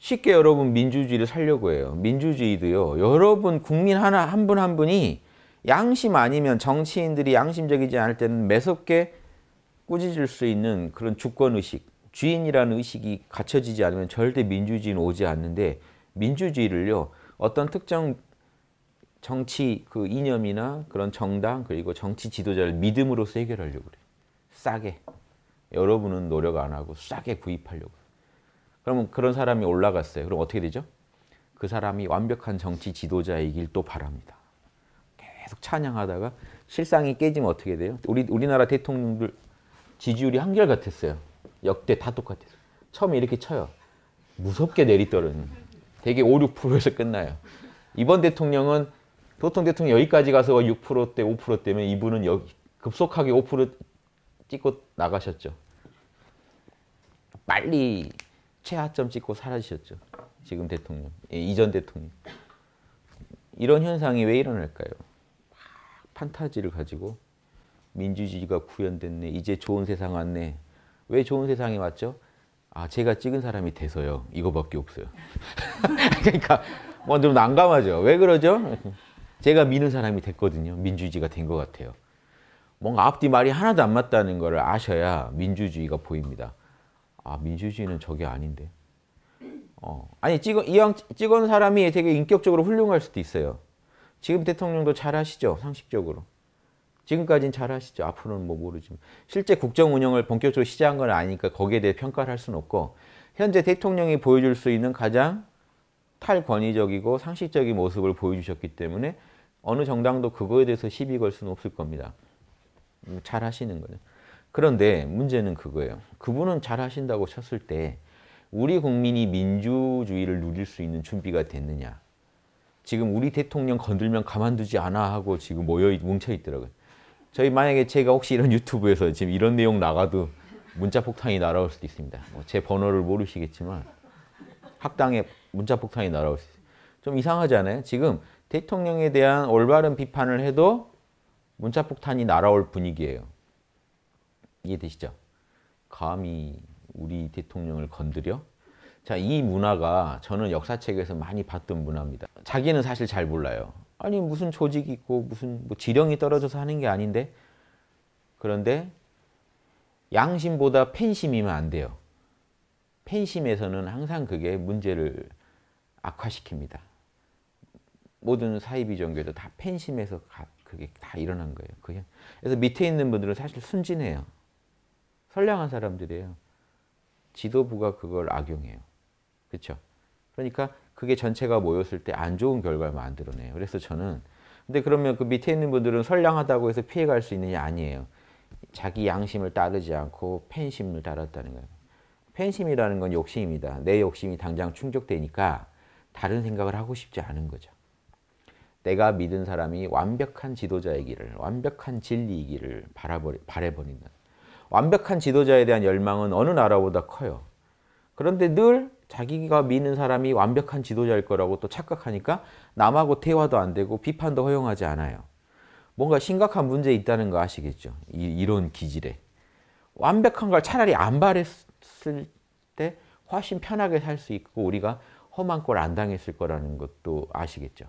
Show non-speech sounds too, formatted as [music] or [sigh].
쉽게 여러분 민주주의를 살려고 해요. 민주주의도요. 여러분 국민 하나 한 분 한 분이 양심 아니면 정치인들이 양심적이지 않을 때는 매섭게 꾸짖을 수 있는 그런 주권 의식, 주인이라는 의식이 갖춰지지 않으면 절대 민주주의는 오지 않는데 민주주의를요. 어떤 특정 정치 그 이념이나 그런 정당 그리고 정치 지도자를 믿음으로써 해결하려고 그래요. 싸게. 여러분은 노력 안 하고 싸게 구입하려고. 그러면 그런 사람이 올라갔어요. 그럼 어떻게 되죠? 그 사람이 완벽한 정치 지도자이길 또 바랍니다. 계속 찬양하다가 실상이 깨지면 어떻게 돼요? 우리 우리나라 대통령들 지지율이 한결 같았어요. 역대 다 똑같았어요. 처음에 이렇게 쳐요. 무섭게 내리떨어는. 되게 5, 6%에서 끝나요. 이번 대통령은 보통 대통령 여기까지 가서 6%대, 5%대면 이분은 여기 급속하게 5% 찍고 나가셨죠. 빨리 최하점 찍고 사라지셨죠. 지금 대통령, 예, 이전 대통령. 이런 현상이 왜 일어날까요? 판타지를 가지고 민주주의가 구현됐네. 이제 좋은 세상 왔네. 왜 좋은 세상이 왔죠? 아, 제가 찍은 사람이 돼서요. 이거밖에 없어요. [laughs] 그러니까 뭐좀 난감하죠. 왜 그러죠? 제가 미는 사람이 됐거든요. 민주주의가 된 것 같아요. 뭔가 앞뒤 말이 하나도 안 맞다는 걸 아셔야 민주주의가 보입니다. 아, 민주주의는 저게 아닌데. 어. 아니, 찍어, 이왕 찍은 사람이 되게 인격적으로 훌륭할 수도 있어요. 지금 대통령도 잘 하시죠, 상식적으로. 지금까지는 잘 하시죠. 앞으로는 뭐 모르지만. 실제 국정 운영을 본격적으로 시작한 건 아니니까 거기에 대해 평가를 할 수는 없고, 현재 대통령이 보여줄 수 있는 가장 탈권위적이고 상식적인 모습을 보여주셨기 때문에 어느 정당도 그거에 대해서 시비 걸 수는 없을 겁니다. 음, 잘 하시는 거죠. 그런데 문제는 그거예요. 그분은 잘 하신다고 쳤을 때 우리 국민이 민주주의를 누릴 수 있는 준비가 됐느냐. 지금 우리 대통령 건들면 가만두지 않아 하고 지금 모여 뭉쳐 있더라고요. 저희 만약에 제가 혹시 이런 유튜브에서 지금 이런 내용 나가도 문자 폭탄이 날아올 수도 있습니다. 뭐 제 번호를 모르시겠지만 학당에 문자 폭탄이 날아올 수 있어요. 좀 이상하지 않아요? 지금 대통령에 대한 올바른 비판을 해도 문자 폭탄이 날아올 분위기예요. 이해되시죠? 감히 우리 대통령을 건드려? 자, 이 문화가 저는 역사책에서 많이 봤던 문화입니다. 자기는 사실 잘 몰라요. 아니, 무슨 조직이 있고, 무슨 뭐 지령이 떨어져서 하는 게 아닌데? 그런데 양심보다 팬심이면 안 돼요. 팬심에서는 항상 그게 문제를 악화시킵니다. 모든 사이비 종교도 다 팬심에서 그게 다 일어난 거예요. 그래서 밑에 있는 분들은 사실 순진해요. 선량한 사람들이에요. 지도부가 그걸 악용해요. 그렇죠? 그러니까 그게 전체가 모였을 때 안 좋은 결과를 만들어내요. 그래서 저는 근데 그러면 그 밑에 있는 분들은 선량하다고 해서 피해갈 수 있느냐 아니에요. 자기 양심을 따르지 않고 팬심을 따랐다는 거예요. 팬심이라는 건 욕심입니다. 내 욕심이 당장 충족되니까 다른 생각을 하고 싶지 않은 거죠. 내가 믿은 사람이 완벽한 지도자이기를, 완벽한 진리이기를 바라버린다. 완벽한 지도자에 대한 열망은 어느 나라보다 커요. 그런데 늘 자기가 믿는 사람이 완벽한 지도자일 거라고 또 착각하니까 남하고 대화도 안 되고 비판도 허용하지 않아요. 뭔가 심각한 문제 있다는 거 아시겠죠? 이, 런 기질에. 완벽한 걸 차라리 안 바랬을 때 훨씬 편하게 살 수 있고 우리가 험한 꼴 안 당했을 거라는 것도 아시겠죠?